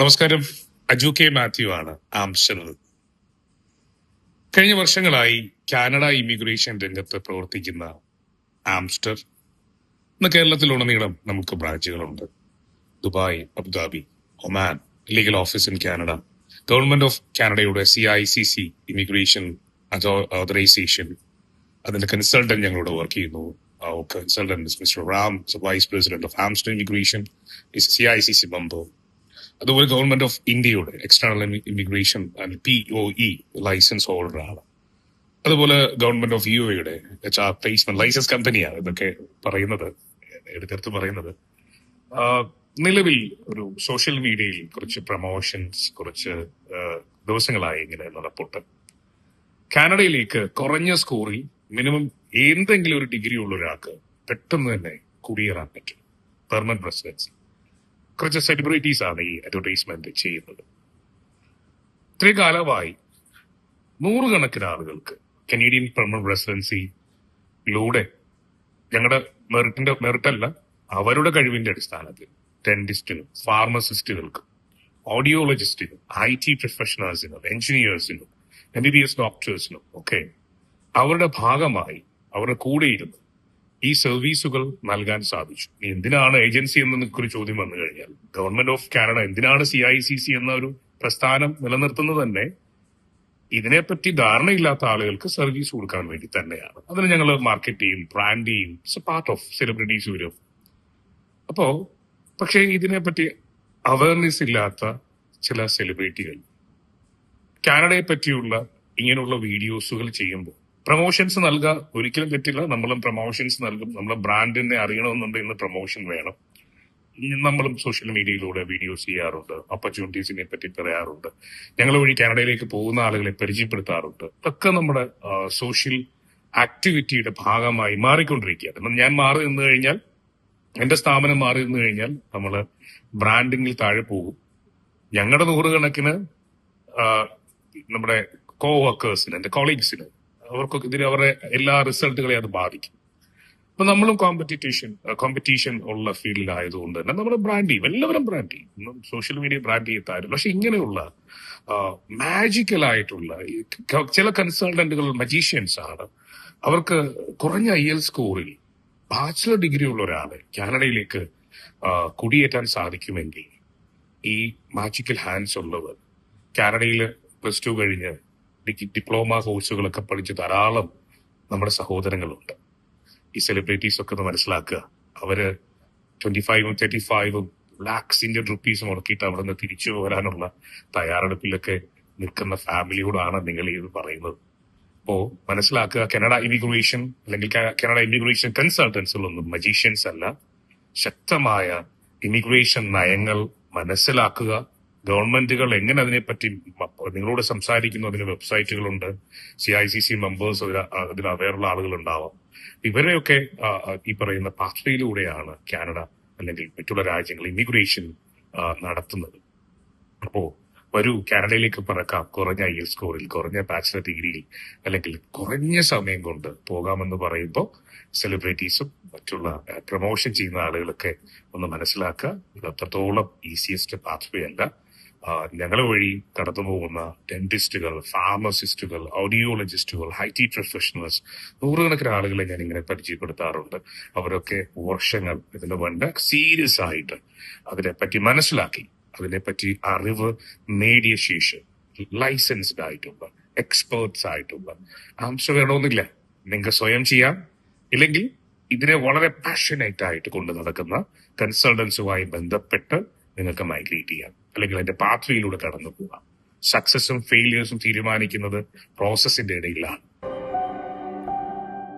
നമസ്കാരം. അജു കെ മാത്യു ആണ് ആംസ്റ്റർഡം കഴിഞ്ഞ വർഷങ്ങളായി കാനഡ ഇമിഗ്രേഷൻ രംഗത്ത് പ്രവർത്തിക്കുന്ന ആംസ്റ്റർ ഇന്ന് കേരളത്തിലുടനീളം നമുക്ക് ബ്രാഞ്ചുകളുണ്ട്. Dubai Abu Dhabi Oman legal office in Canada government of കാനഡയുടെ C I C C immigration authorization അതിന്റെ കൺസൾട്ടന്റ് ഞങ്ങളോട് വർക്ക് ചെയ്യുന്നു. Consultant mister Ram vice president of Amster immigration C I C C member അതുപോലെ government of ഇന്ത്യയുടെ external immigration and P O E licence holder ആണ് അതുപോലെ government of U എയുടെ placement licence കമ്പനിയാണ് ഇതൊക്കെ പറയുന്നത് എടുത്തെടുത്ത് പറയുന്നത്. നിലവിൽ ഒരു സോഷ്യൽ മീഡിയയിൽ കുറച്ച് പ്രൊമോഷൻസ് കുറച്ച് ദിവസങ്ങളായി ഇങ്ങനെ നടപ്പുണ്ട്. കാനഡയിലേക്ക് കുറഞ്ഞ സ്കോറിൽ മിനിമം എന്തെങ്കിലും ഒരു ഡിഗ്രി ഉള്ള ഒരാൾക്ക് പെട്ടെന്ന് തന്നെ കുടിയേറാൻ പറ്റും. പെർമനന്റ് റെസിഡൻസി കുറച്ച് സെലിബ്രിറ്റീസ് ആണ് ഈ അഡ്വർടൈസ്മെന്റ് ചെയ്യുന്നത്. ഇത്രയും കാലമായി നൂറുകണക്കിന് ആളുകൾക്ക് കനേഡിയൻ പെർമനന്റ് റെസിഡൻസിയിലൂടെ ഞങ്ങളുടെ മെറിറ്റിന്റെ മെറിറ്റല്ല അവരുടെ കഴിവിന്റെ അടിസ്ഥാനത്തിൽ ഡെന്റിസ്റ്റിനും ഫാർമസിസ്റ്റുകൾക്കും ഓഡിയോളജിസ്റ്റിനും ഐ ടി പ്രൊഫഷണൽസിനും എഞ്ചിനീയേഴ്സിനും എം ബി ബി എസ് ഡോക്ടേഴ്സിനും ഒക്കെ അവരുടെ ഭാഗമായി അവരുടെ കൂടെയിരുന്ന് ഈ സർവീസുകൾ നൽകാൻ സാധിച്ചു. എന്തിനാണ് ഏജൻസി എന്നൊരു ചോദ്യം വന്നു കഴിഞ്ഞാൽ ഗവൺമെന്റ് ഓഫ് കാനഡ എന്തിനാണ് സി ഐ സി സി എന്ന ഒരു പ്രസ്ഥാനം നിലനിർത്തുന്നത് തന്നെ? ഇതിനെപ്പറ്റി ധാരണയില്ലാത്ത ആളുകൾക്ക് സർവീസ് കൊടുക്കാൻ വേണ്ടി തന്നെയാണ്. അതിന് ഞങ്ങൾ മാർക്കറ്റ് ചെയ്യും ബ്രാൻഡ് ചെയ്യും ഇറ്റ്സ് പാർട്ട് ഓഫ് സെലിബ്രിറ്റീസ് വരും. അപ്പോ പക്ഷേ ഇതിനെപ്പറ്റി അവയർനെസ് ഇല്ലാത്ത ചില സെലിബ്രിറ്റികൾ കാനഡയെ പറ്റിയുള്ള ഇങ്ങനെയുള്ള വീഡിയോസുകൾ ചെയ്യുമ്പോൾ പ്രൊമോഷൻസ് നൽകുക ഒരിക്കലും തെറ്റില്ല. നമ്മളും പ്രൊമോഷൻസ് നൽകും. നമ്മളെ ബ്രാൻഡിനെ അറിയണമെന്നുണ്ടെങ്കിൽ പ്രൊമോഷൻ വേണം. നമ്മളും സോഷ്യൽ മീഡിയയിലൂടെ വീഡിയോസ് ചെയ്യാറുണ്ട്. ഓപ്പർച്യൂണിറ്റീസിനെ പറ്റി പറയാറുണ്ട്. ഞങ്ങൾ വഴി കാനഡയിലേക്ക് പോകുന്ന ആളുകളെ പരിചയപ്പെടുത്താറുണ്ട്. ഇതൊക്കെ നമ്മുടെ സോഷ്യൽ ആക്ടിവിറ്റിയുടെ ഭാഗമായി മാറിക്കൊണ്ടിരിക്കുകയാണ്. കാരണം ഞാൻ മാറി നിന്ന് കഴിഞ്ഞാൽ എന്റെ സ്ഥാപനം മാറി നിന്ന് കഴിഞ്ഞാൽ നമ്മൾ ബ്രാൻഡിങ്ങിൽ താഴെ പോകും. ഞങ്ങളുടെ നൂറുകണക്കിന് നമ്മുടെ കോ വർക്കേഴ്സിന് എന്റെ കൊളീഗ്സിന് അവർക്കൊക്കെ ഇതിന് അവരുടെ എല്ലാ റിസൾട്ടുകളെയും അത് ബാധിക്കും. അപ്പൊ നമ്മളും കോമ്പറ്റീഷൻ കോമ്പറ്റീഷൻ ഉള്ള ഫീൽഡിലായതുകൊണ്ട് തന്നെ നമ്മൾ ബ്രാൻഡ് ചെയ്യും എല്ലാവരും ബ്രാൻഡ് ചെയ്യും സോഷ്യൽ മീഡിയ ബ്രാൻഡ് ചെയ്യത്താരും പക്ഷെ ഇങ്ങനെയുള്ള മാജിക്കൽ ആയിട്ടുള്ള ചില കൺസൾട്ടന്റുകൾ മജീഷ്യൻസ് ആണ്. അവർക്ക് കുറഞ്ഞ ഐ എൽ സ്കോറിൽ ബാച്ചിലർ ഡിഗ്രി ഉള്ള ഒരാളെ കാനഡയിലേക്ക് കുടിയേറ്റാൻ സാധിക്കുമെങ്കിൽ ഈ മാജിക്കൽ ഹാൻഡ്സ് ഉള്ളവർ കാനഡയിൽ പ്ലസ് ടു കഴിഞ്ഞ് ഡിപ്ലോമ കോഴ്സുകളൊക്കെ പഠിച്ച് ധാരാളം നമ്മുടെ സഹോദരങ്ങളുണ്ട്. ഈ സെലിബ്രിറ്റീസ് ഒക്കെ ഒന്ന് മനസ്സിലാക്കുക. അവർ ട്വന്റി ഫൈവും തേർട്ടി ഫൈവും ലാക്സ് ഇന്ത്യൻ റുപ്പീസ് മുടക്കിയിട്ട് അവിടെ നിന്ന് തിരിച്ചു പോരാനുള്ള തയ്യാറെടുപ്പിലൊക്കെ നിൽക്കുന്ന ഫാമിലിയോടാണ് നിങ്ങൾ ഇത് പറയുന്നത്. അപ്പോ മനസ്സിലാക്കുക കനഡ ഇമിഗ്രേഷൻ അല്ലെങ്കിൽ കനഡ ഇമിഗ്രേഷൻ കൺസൾട്ടൻസുകളൊന്നും മജീഷ്യൻസ് അല്ല. ശക്തമായ ഇമിഗ്രേഷൻ നയങ്ങൾ മനസ്സിലാക്കുക. ഗവൺമെന്റുകൾ എങ്ങനെ അതിനെപ്പറ്റി നിങ്ങളോട് സംസാരിക്കുന്നു അതിന് വെബ്സൈറ്റുകളുണ്ട് C I C C members അതിന് അവയറുള്ള ആളുകൾ ഉണ്ടാവാം ഇവരെയൊക്കെ ഈ പറയുന്ന പാത്രയിലൂടെയാണ് കാനഡ അല്ലെങ്കിൽ മറ്റുള്ള രാജ്യങ്ങൾ ഇമിഗ്രേഷൻ നടത്തുന്നത്. അപ്പോ വരൂ കാനഡയിലേക്ക് പറക്കാം. കുറഞ്ഞ ഐ എൽ സ്കോറിൽ കുറഞ്ഞ ബാച്ചിലർ ഡിഗ്രിയിൽ അല്ലെങ്കിൽ കുറഞ്ഞ സമയം കൊണ്ട് പോകാമെന്ന് പറയുമ്പോൾ സെലിബ്രിറ്റീസും മറ്റുള്ള പ്രൊമോഷൻ ചെയ്യുന്ന ആളുകളൊക്കെ ഒന്ന് മനസ്സിലാക്കുക. ഇത് അത്രത്തോളം ഈസിയസ്റ്റ് പാത്വേ അല്ല. ഞങ്ങൾ വഴി കടന്നു പോകുന്ന ഡെന്റിസ്റ്റുകൾ ഫാർമസിസ്റ്റുകൾ ഓഡിയോളജിസ്റ്റുകൾ ഹൈ ടി പ്രൊഫഷണൽസ് നൂറുകണക്കിന് ആളുകളെ ഞാൻ ഇങ്ങനെ പരിചയപ്പെടുത്താറുണ്ട്. അവരൊക്കെ വർഷങ്ങൾ ഇതിന് വേണ്ട സീരിയസ് ആയിട്ട് അതിനെപ്പറ്റി മനസ്സിലാക്കി അതിനെപ്പറ്റി അറിവ് നേടിയ ശേഷം ലൈസൻസ്ഡ് ആയിട്ടുള്ള എക്സ്പേർട്സ് ആയിട്ടുള്ള ആംശം വേണമെന്നില്ല. നിങ്ങൾക്ക് സ്വയം ചെയ്യാം. ഇല്ലെങ്കിൽ ഇതിനെ വളരെ പാഷനേറ്റ് ആയിട്ട് കൊണ്ട് നടക്കുന്ന കൺസൾട്ടൻസുമായി ബന്ധപ്പെട്ട് നിങ്ങൾക്ക് മൈഗ്രേറ്റ് ചെയ്യാം. അല്ലെങ്കിൽ അതിന്റെ പാത്രയിലൂടെ കടന്നു പോകാം സക്സസും ഫെയിലിയേഴ്സും തീരുമാനിക്കുന്നത് പ്രോസസ്സിന്റെ ഇടയിലാണ്.